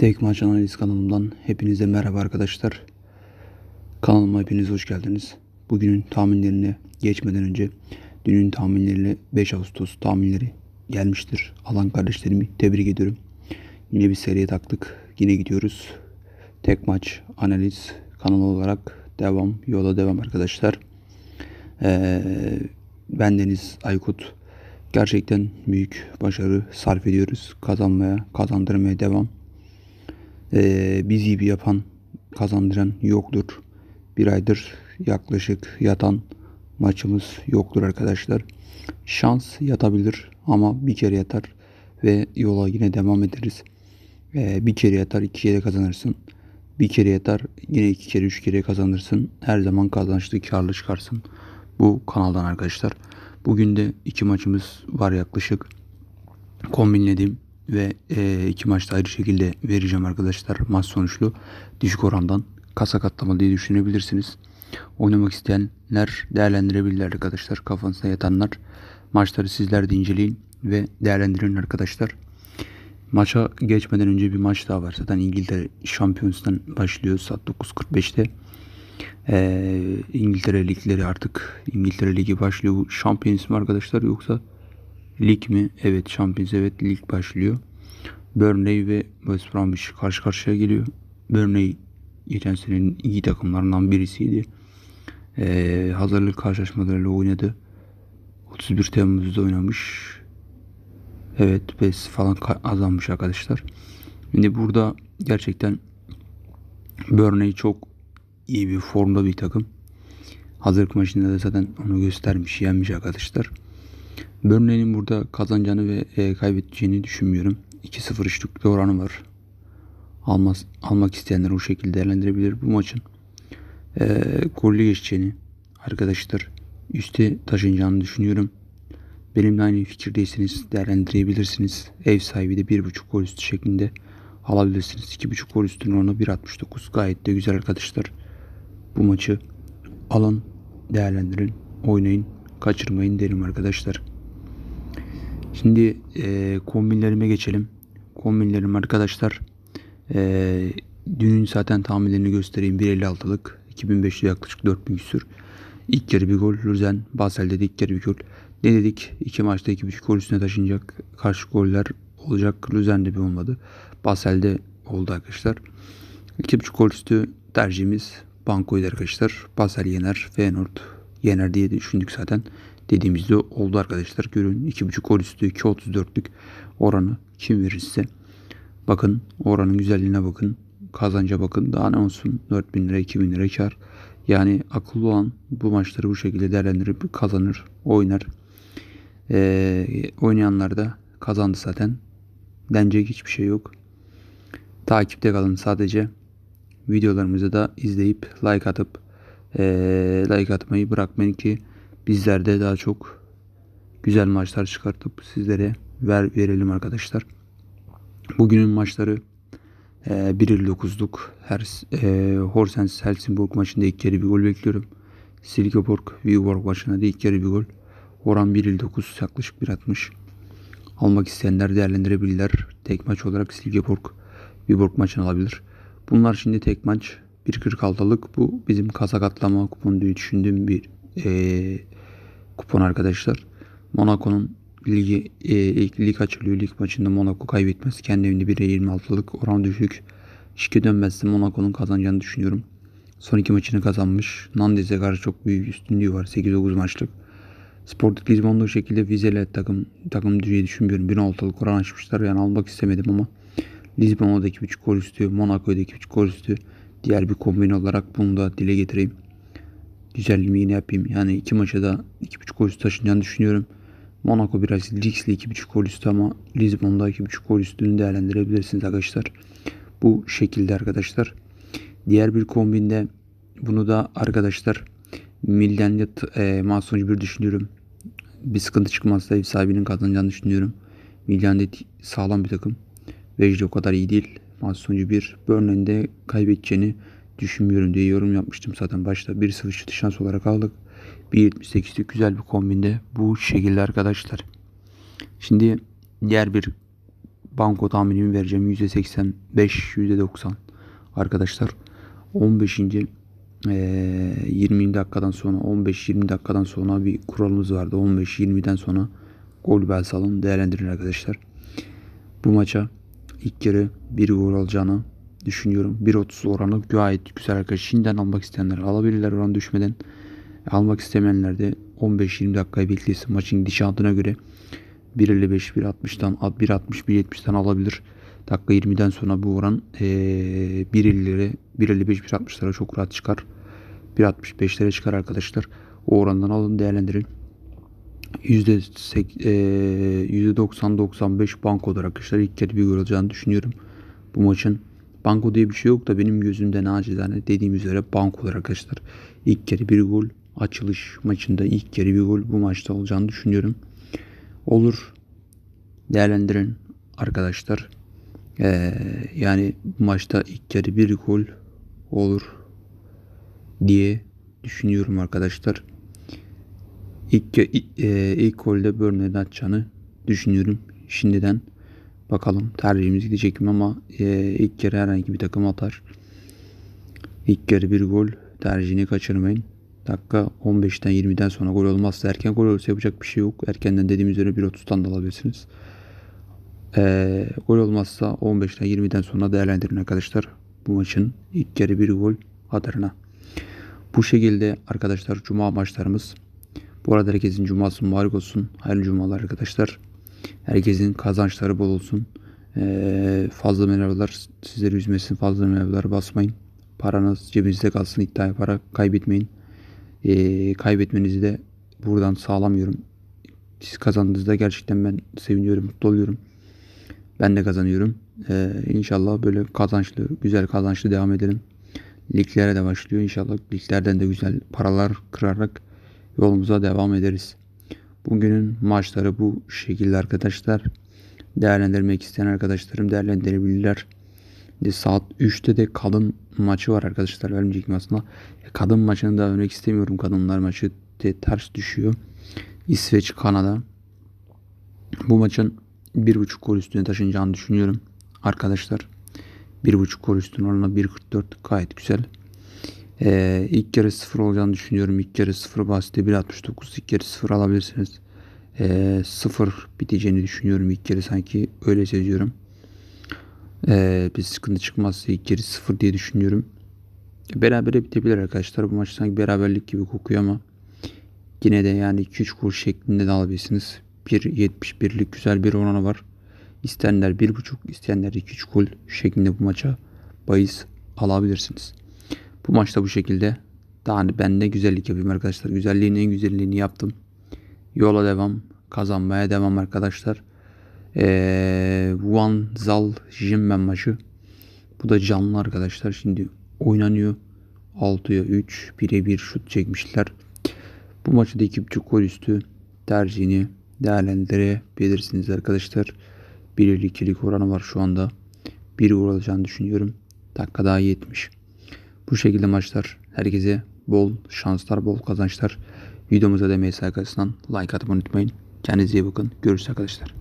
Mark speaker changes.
Speaker 1: Tek Maç Analiz kanalımdan hepinize merhaba arkadaşlar. Kanalıma hepiniz hoş geldiniz. Bugünün tahminlerine geçmeden önce dünün tahminleriyle 5 Ağustos tahminleri gelmiştir. Alan kardeşlerimi tebrik ediyorum. Yine bir seriye taktık. Yine gidiyoruz. Tek Maç Analiz kanalı olarak devam, yola devam arkadaşlar. Ee, ben Deniz Aykut. Gerçekten büyük başarı sarf ediyoruz. Kazanmaya, kazandırmaya devam. Ee, biz gibi yapan, kazandıran yoktur. Bir aydır yaklaşık yatan maçımız yoktur arkadaşlar. Şans yatabilir ama bir kere yatar ve yola yine devam ederiz. Ee, bir kere yatar, iki kere kazanırsın. Bir kere yatar, yine iki kere, üç kere kazanırsın. Her zaman kazançlı, karlı çıkarsın. Bu kanaldan arkadaşlar. Bugün de iki maçımız var yaklaşık. Kombinledim ve e, iki maçta ayrı şekilde vereceğim arkadaşlar maç sonuçlu düşük orandan kasa katlama diye düşünebilirsiniz. Oynamak isteyenler değerlendirebilirler arkadaşlar. Kafanızda yatanlar maçları sizler de inceleyin ve değerlendirin arkadaşlar. Maça geçmeden önce bir maç daha var. Zaten İngiltere Şampiyonası'ndan başlıyor saat 9.45'te. Ee, İngiltere ligleri artık İngiltere Ligi başlıyor. Bu Şampiyonası mı arkadaşlar yoksa lig mi? Evet Şampiyonası evet lig başlıyor. Burnley ve West Bromwich karşı karşıya geliyor. Burnley geçen senenin iyi takımlarından birisiydi. Ee, hazırlık karşılaşmalarıyla oynadı. 31 Temmuz'da oynamış. Evet PES falan azalmış arkadaşlar. Şimdi burada gerçekten Burnley çok iyi bir formda bir takım. Hazırlık maçında da zaten onu göstermiş, yenmiş arkadaşlar. Burnley'nin burada kazanacağını ve e, kaybedeceğini düşünmüyorum. 2-0 üçlük oranı var. Almaz, almak isteyenler o şekilde değerlendirebilir bu maçın. E, gollü geçeceğini arkadaşlar üste taşınacağını düşünüyorum. Benimle aynı fikirdeyseniz değerlendirebilirsiniz. Ev sahibi de 1.5 gol üstü şeklinde alabilirsiniz. 2.5 gol üstünün oranı 1.69 gayet de güzel arkadaşlar. Bu maçı alın, değerlendirin, oynayın, kaçırmayın derim arkadaşlar. Şimdi e, kombinlerime geçelim. Kombinlerim arkadaşlar. E, dünün zaten tahminlerini göstereyim. 1.56'lık 2500 yaklaşık 4000 küsür. İlk yarı bir gol. Lüzen Basel'de de ilk yarı bir gol. Ne dedik? İki maçta iki buçuk gol üstüne taşınacak. Karşı goller olacak. Lüzen'de bir olmadı. Basel'de oldu arkadaşlar. İki buçuk gol üstü tercihimiz Banko'ydu arkadaşlar. Basel yener. Feyenoord yener diye düşündük zaten. Dediğimizde oldu arkadaşlar. Görün 2.5 gol üstü 2.34'lük oranı kim verirse. Bakın oranın güzelliğine bakın. Kazanca bakın. Daha ne olsun 4000 lira 2000 lira kar. Yani akıllı olan bu maçları bu şekilde değerlendirip kazanır, oynar. Ee, oynayanlar da kazandı zaten. Denecek hiçbir şey yok. Takipte kalın sadece. Videolarımızı da izleyip like atıp ee, like atmayı bırakmayın ki bizler de daha çok güzel maçlar çıkartıp sizlere ver, verelim arkadaşlar. Bugünün maçları e, 1.59'luk. Her e, Horsens Helsingborg maçında ilk kere bir gol bekliyorum. Silkeborg Viborg maçında da ilk kere bir gol. Oran 1.59 yaklaşık 1.60. Almak isteyenler değerlendirebilirler. Tek maç olarak Silkeborg Viborg maçını alabilir. Bunlar şimdi tek maç 1.46'lık. Bu bizim kasa katlama kuponu düşündüğüm bir e, kupon arkadaşlar. Monaco'nun ligi e, ilk lig açılıyor. Lig maçında Monaco kaybetmez. Kendi evinde 1'e 26'lık oran düşük. Şike dönmezse Monaco'nun kazanacağını düşünüyorum. Son iki maçını kazanmış. Nandes'e karşı çok büyük üstünlüğü var. 8-9 maçlık. Sporting Lisbon'da o şekilde vizele takım takım diye düşünmüyorum. 1.6'lık oran açmışlar. Yani almak istemedim ama Lisbon'da 2.5 gol üstü, Monaco'da 2.5 gol üstü. Diğer bir kombin olarak bunu da dile getireyim. Güzelliğimi yine yapayım. Yani iki maça da 2.5 gol üstü taşınacağını düşünüyorum. Monaco biraz riskli 2.5 gol üstü ama Lisbon'da 2.5 gol üstünü değerlendirebilirsiniz arkadaşlar. Bu şekilde arkadaşlar. Diğer bir kombinde bunu da arkadaşlar Milden e, maç sonucu bir düşünüyorum. Bir sıkıntı çıkmazsa ev sahibinin kazanacağını düşünüyorum. Milden sağlam bir takım. Vejde o kadar iyi değil. Maç sonucu bir. Burnley'in de kaybedeceğini düşünmüyorum diye yorum yapmıştım zaten başta. 1-0 şutu şans olarak aldık. 1.78'lik güzel bir kombinde bu şekilde arkadaşlar. Şimdi diğer bir banko tahminimi vereceğim. %85, %90 arkadaşlar. 15. eee, 20 dakikadan sonra 15-20 dakikadan sonra bir kuralımız vardı. 15-20'den sonra gol bel salın değerlendirin arkadaşlar. Bu maça ilk yarı bir gol alacağını düşünüyorum. 1.30 oranı gayet güzel arkadaşlar. Şimdiden almak isteyenler alabilirler oran düşmeden. Almak istemeyenler de 15-20 dakikayı beklesin. Maçın gidişatına göre 1.55, 1.60'dan 1.60, 1.70'den alabilir. Dakika 20'den sonra bu oran eee 1.50'lere, 1.55, 1.60'lara çok rahat çıkar. 1.65'lere çıkar arkadaşlar. O orandan alın değerlendirin. %sek- eee, %90-95 bankodur arkadaşlar. İlk kere bir olacağını düşünüyorum. Bu maçın banko diye bir şey yok da benim gözümde nacizane dediğim üzere bankodur arkadaşlar. İlk kere bir gol açılış maçında ilk kere bir gol bu maçta olacağını düşünüyorum. Olur. Değerlendirin arkadaşlar. Ee, yani bu maçta ilk kere bir gol olur diye düşünüyorum arkadaşlar. İlk, e, ilk golde Burnley'den atacağını düşünüyorum. Şimdiden bakalım tercihimiz gidecek mi ama e, ilk kere herhangi bir takım atar. İlk kere bir gol tercihini kaçırmayın. Dakika 15'ten 20'den sonra gol olmazsa erken gol olursa yapacak bir şey yok. Erkenden dediğim üzere 1.30'dan da alabilirsiniz. E, gol olmazsa 15'ten 20'den sonra değerlendirin arkadaşlar. Bu maçın ilk kere bir gol atarına. Bu şekilde arkadaşlar cuma maçlarımız. Bu arada herkesin cuması mübarek olsun. Hayırlı cumalar arkadaşlar. Herkesin kazançları bol olsun. Ee, fazla merhabalar sizleri üzmesin. Fazla merhabalar basmayın. Paranız cebinizde kalsın. iddia para kaybetmeyin. Ee, kaybetmenizi de buradan sağlamıyorum. Siz kazandığınızda gerçekten ben seviniyorum, mutlu oluyorum. Ben de kazanıyorum. Ee, inşallah böyle kazançlı, güzel kazançlı devam edelim. Liglere de başlıyor. İnşallah liglerden de güzel paralar kırarak yolumuza devam ederiz. Bugünün maçları bu şekilde arkadaşlar. Değerlendirmek isteyen arkadaşlarım değerlendirebilirler. De saat 3'te de kadın maçı var arkadaşlar. Mi aslında? Kadın maçını da örnek istemiyorum. Kadınlar maçı de ters düşüyor. İsveç, Kanada. Bu maçın 1.5 gol üstüne taşınacağını düşünüyorum. Arkadaşlar. 1.5 gol üstüne oranla 1.44 gayet güzel. Ee, ilk yarı 0 olacağını düşünüyorum. İlk yarı 0 bahsede 1.69. İlk yarı 0 alabilirsiniz. Ee, 0 biteceğini düşünüyorum. İlk yarı sanki öyle seziyorum. Ee, bir sıkıntı çıkmazsa ilk yarı 0 diye düşünüyorum. Berabere bitebilir arkadaşlar. Bu maç sanki beraberlik gibi kokuyor ama yine de yani 2-3 gol şeklinde de alabilirsiniz. 1.71'lik güzel bir oranı var. İsteyenler 1.5, isteyenler 2-3 gol şeklinde bu maça bahis alabilirsiniz. Bu maçta bu şekilde. Daha ben de güzellik yapayım arkadaşlar. Güzelliğin en güzelliğini yaptım. Yola devam. Kazanmaya devam arkadaşlar. Ee, One Zal Jinmen maçı. Bu da canlı arkadaşlar. Şimdi oynanıyor. 6'ya 3. 1'e 1 şut çekmişler. Bu maçı da 2.5 gol üstü tercihini değerlendirebilirsiniz arkadaşlar. 1.52'lik oranı var şu anda. 1 gol alacağını düşünüyorum. Dakika daha 70. Bu şekilde maçlar herkese bol şanslar, bol kazançlar. Videomuza da MSA arkasından like atmayı unutmayın. Kendinize iyi bakın. Görüşürüz arkadaşlar.